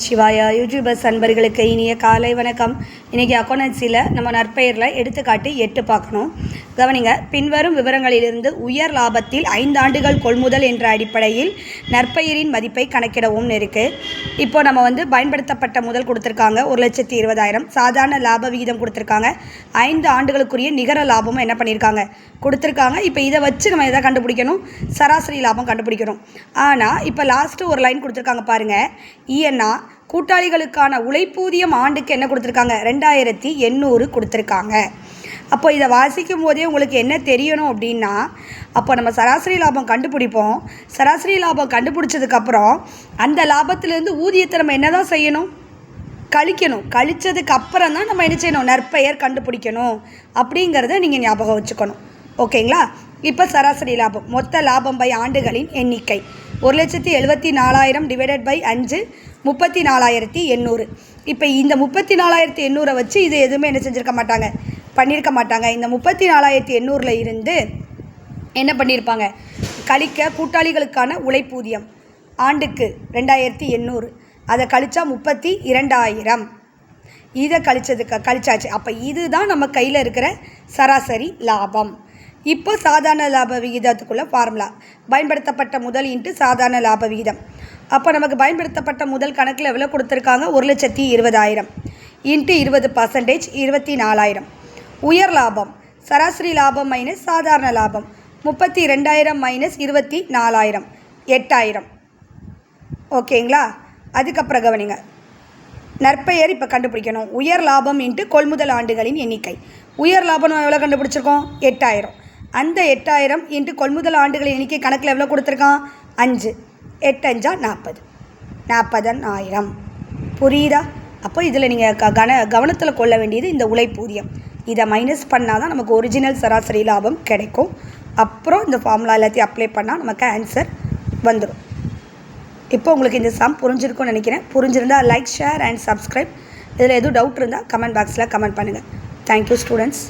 சிவாயா YouTubers அன்பர்களுக்கு இனிய காலை வணக்கம். இன்றைக்கி அக்கௌண்டன்சியில் நம்ம நற்பெயரில் எடுத்துக்காட்டி எட்டு பார்க்கணும். கவனிங்க பின்வரும் விவரங்களிலிருந்து உயர் லாபத்தில் ஐந்தாண்டுகள் கொள்முதல் என்ற அடிப்படையில் நற்பெயரின் மதிப்பை கணக்கிடவும் இருக்குது இப்போ நம்ம வந்து பயன்படுத்தப்பட்ட முதல் கொடுத்துருக்காங்க ஒரு லட்சத்தி இருபதாயிரம். சாதாரண லாப விகிதம் கொடுத்துருக்காங்க. ஐந்து ஆண்டுகளுக்குரிய நிகர லாபமும் என்ன பண்ணியிருக்காங்க கொடுத்துருக்காங்க. இப்போ இதை வச்சு நம்ம எதை கண்டுபிடிக்கணும்? சராசரி லாபம் கண்டுபிடிக்கணும். ஆனால் இப்போ லாஸ்ட்டு ஒரு லைன் கொடுத்துருக்காங்க பாருங்கள் இஎன்ஆ கூட்டாளிகளுக்கான உழைப்பூதியம் ஆண்டுக்கு என்ன கொடுத்துருக்காங்க? ரெண்டாயிரத்தி எண்ணூறு கொடுத்துருக்காங்க. அப்போ இதை வாசிக்கும் போதே உங்களுக்கு என்ன தெரியணும் அப்படின்னா அப்போ நம்ம சராசரி லாபம் கண்டுபிடிப்போம். சராசரி லாபம் கண்டுபிடிச்சதுக்கப்புறம் அந்த லாபத்திலேருந்து ஊதியத்தை நம்ம என்ன தான் செய்யணும்? கழிக்கணும். கழித்ததுக்கு அப்புறம் தான் நம்ம என்ன செய்யணும்? நற்பெயர் கண்டுபிடிக்கணும். அப்படிங்கிறத நீங்கள் ஞாபகம் வச்சுக்கணும். ஓகேங்களா? இப்போ சராசரி லாபம். மொத்த லாபம் பை ஆண்டுகளின் எண்ணிக்கை. ஒரு லட்சத்தி எழுபத்தி நாலாயிரம் டிவைடட் பை அஞ்சு முப்பத்தி நாலாயிரத்தி எண்ணூறு. இப்போ இந்த முப்பத்தி நாலாயிரத்தி எண்ணூறை வச்சு இது எதுவுமே என்ன செஞ்சுருக்க மாட்டாங்க? பண்ணியிருக்க மாட்டாங்க. இந்த முப்பத்தி நாலாயிரத்தி எண்ணூறில் இருந்து என்ன பண்ணியிருப்பாங்க கழிக்க கூட்டாளிகளுக்கான உழைப்பூதியம். ஆண்டுக்கு ரெண்டாயிரத்தி எண்ணூறு. அதை கழிச்சா முப்பத்தி இரண்டாயிரம். இதை கழிச்சதுக்கு கழிச்சாச்சு. அப்போ இதுதான் நம்ம கையில் இருக்கிற சராசரி லாபம். இப்போ சாதாரண லாப விகிதத்துக்குள்ள ஃபார்முலா பயன்படுத்தப்பட்ட முதல் இன்ட்டு சாதாரண லாப விகிதம். அப்போ நமக்கு பயன்படுத்தப்பட்ட முதல் கணக்கில் எவ்வளோ கொடுத்துருக்காங்க? ஒரு லட்சத்தி இருபதாயிரம். இன்ட்டு இருபது பர்சன்டேஜ் இருபத்தி நாலாயிரம். உயர் லாபம் சராசரி லாபம் மைனஸ் சாதாரண லாபம். முப்பத்தி ரெண்டாயிரம் மைனஸ் இருபத்தி நாலாயிரம். எட்டாயிரம். ஓகேங்களா? அதுக்கப்புறம் கவனிங்க. நற்பெயர் இப்போ கண்டுபிடிக்கணும். உயர் லாபம் இன்ட்டு கொள்முதல் ஆண்டுகளின் எண்ணிக்கை. உயர் லாபம் எவ்வளோ கண்டுபிடிச்சிருக்கோம்? எட்டாயிரம். அந்த எட்டாயிரம் இன்று கொள்முதல் ஆண்டுகளின் எண்ணிக்கை கணக்கில் எவ்வளோ கொடுத்துருக்கான்? அஞ்சு. எட்டஞ்சா நாற்பது. நாற்பதனாயிரம். புரியுதா? அப்போ இதில் நீங்கள் க கன கவனத்தில் கொள்ள வேண்டியது இந்த உழைப்பூதியம். இதை மைனஸ் பண்ணால் தான் நமக்கு ஒரிஜினல் சராசரி லாபம் கிடைக்கும். அப்புறம் இந்த ஃபார்முலா எல்லாத்தையும் அப்ளை பண்ணால் நமக்கு ஆன்சர் வந்துடும் இப்போ உங்களுக்கு இந்த சம் புரிஞ்சிருக்கும்னு நினைக்கிறேன். புரிஞ்சிருந்தால் லைக் ஷேர் அண்ட் சப்ஸ்கிரைப் இதில் எதுவும் டவுட் இருந்தால் கமெண்ட் பாக்ஸில் கமெண்ட் பண்ணுங்கள் தேங்க்யூ ஸ்டூடெண்ட்ஸ்